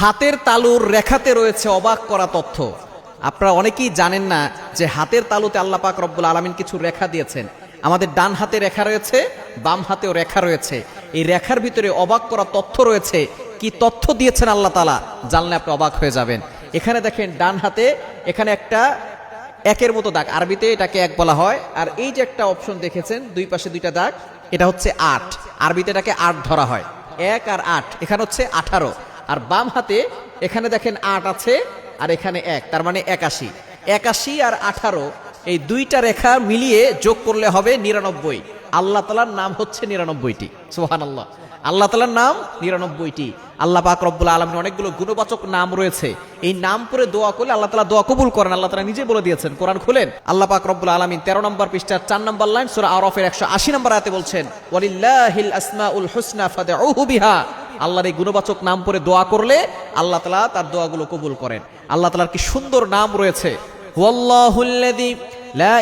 হাতের তালুর রেখাতে রয়েছে অবাক করা তথ্য। আপনারা অনেকেই জানেন না যে হাতের তালুতে আল্লাহ পাক রব্বুল আলমিন কিছু রেখা দিয়েছেন। আমাদের ডান হাতে রেখা রয়েছে, বাম হাতেও রেখা রয়েছে। এই রেখার ভিতরে অবাক করা তথ্য রয়েছে। কি তথ্য দিয়েছেন আল্লাহ তালা জানলে আপনি অবাক হয়ে যাবেন। এখানে দেখেন, ডান হাতে এখানে একটা একের মতো দাগ। আরবিতে এটাকে এক বলা হয়। আর এই যে একটা অপশন দেখেছেন, দুই পাশে দুইটা দাগ, এটা হচ্ছে আট। আরবিতে এটাকে আট ধরা হয়। এক আর আট, এখানে হচ্ছে আঠারো। আর বাম হাতে এখানে দেখেন আট আছে, আর এখানে এক, তার মানে একাশি। একাশি আর আঠারো, এই দুইটা রেখা মিলিয়ে যোগ করলে হবে নিরানব্বই। আল্লাহ তালার নাম হচ্ছে নিরানব্বইটি। সোহান আল্লাহ আল্লাহ তালার নাম নিরানব্বইটি। আল্লাহ পাক রব্বুল আলমীর অনেকগুলো গুণবাচক নাম রয়েছে। এই নাম করে দোয়া করলে আল্লাহ তালা দোয়া কবুল করেন। আল্লাহ তালা নিজে বলে দিয়েছেন, কোরআন খুলেন। আল্লাহ পাক রব্বুল আলমিন তেরো নম্বর পৃষ্ঠার চার নম্বর লাইন সুরা আরফের একশো আশি নম্বর আয়াতে বলছেন, ওয়ালিল্লাহিল আসমাউল হুসনা ফাদউহু বিহা। আল্লাহর এই গুণবাচক নাম পরে দোয়া করলে আল্লাহ তালা তার দোয়াগুলো কবুল করেন। আল্লাহ তালার কি সুন্দর নাম রয়েছে। লা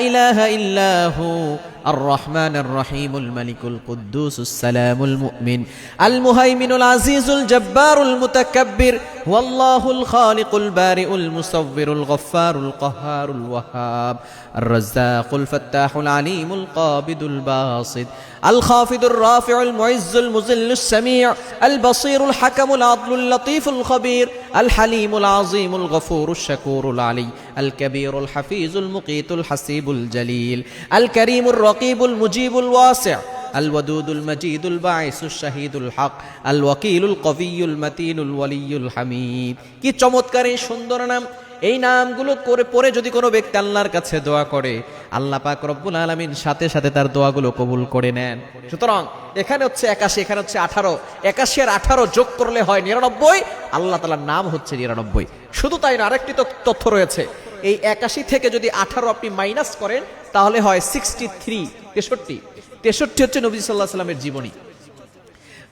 الرحمن الرحيم الملك القدوس السلام المؤمن المهيمن العزيز الجبار المتكبر والله الخالق البارئ المصور الغفار القهار الوهاب الرزاق الفتاح العليم القابض الباسط الخافض الرافع المعز المذل السميع البصير الحكم العدل اللطيف الخبير الحليم العظيم الغفور الشكور العلي الكبير الحفيظ المقيت الحسيب الجليل الكريم الرقيب المجيب الواسع الودود المجيد الباعث الشهيد الحق الوكيل القوي المتين الولي الحميد কি চমৎকার এই সুন্দর নাম এই নামগুলো করে পরে যদি কোনো ব্যক্তি আল্লাহর কাছে দোয়া করে আল্লাহ পাক রব্বুল আলমিন সাথে সাথে তার দোয়াগুলো কবুল করে নেন সুতরাং এখানে হচ্ছে একাশি এখানে হচ্ছে আঠারো একাশি আর আঠারো যোগ করলে হয় নিরানব্বই আল্লাহ তালার নাম হচ্ছে নিরানব্বই শুধু তাই না আরেকটি তথ্য- তথ্য রয়েছে এই একাশি থেকে যদি আঠারো আপনি মাইনাস করেন তাহলে হয় সিক্সটি থ্রি তেষট্টি। তেষট্টি হচ্ছে নবী সাল্লাহ সাল্লামের জীবনী।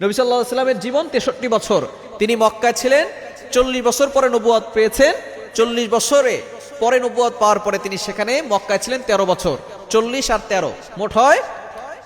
নবী সাল্লাহ সাল্লামের জীবন তেষট্টি বছর। তিনি মক্কায় ছিলেন, চল্লিশ বছর পরে নবুয়াদ পেয়েছেন, চল্লিশ বছরে পরে নবুয়াদ পাওয়ার পরে তিনি সেখানে মক্কায় ছিলেন তেরো বছর। চল্লিশ আর তেরো, মোট হয়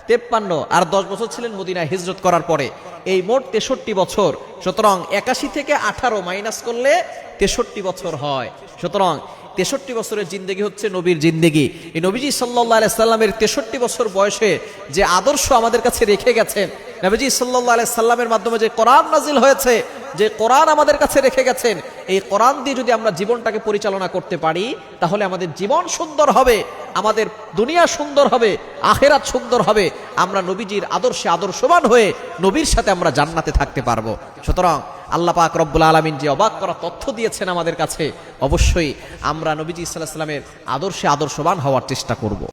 তেপ্পান্ন। আর দশ বছর ছিলেন মদিনায় হিজরত করার পরে। এই মোট তেষট্টি বছর। সুতরাং একাশি থেকে আঠারো মাইনাস করলে তেষট্টি বছর হয়। সুতরাং তেষট্টি বছরের জিন্দেগি হচ্ছে নবীর জিন্দেগি। এই নবীজি সাল্লাহ সাল্লামের তেষট্টি বছর বয়সে যে আদর্শ আমাদের কাছে রেখে গেছেন, নবীজি সাল্লাহ সাল্লামের মাধ্যমে যে কোরআন নাজিল হয়েছে, যে কোরআন আমাদের কাছে রেখে গেছেন, এই কোরআন দিয়ে যদি আমরা জীবনটাকে পরিচালনা করতে পারি, তাহলে আমাদের জীবন সুন্দর হবে, আমাদের দুনিয়া সুন্দর হবে, আখেরাত সুন্দর হবে, আমরা নবীজির আদর্শে আদর্শবান হয়ে নবীর সাথে আমরা জান্নাতে থাকতে পারব। সুতরাং আল্লাহ পাক রব্বুল আলমিন যে অবাক করা তথ্য দিয়েছেন আমাদের কাছে, অবশ্যই আমরা নবীজি ইসাল্লাহ সাল্লামের আদর্শে আদর্শবান হওয়ার চেষ্টা করব।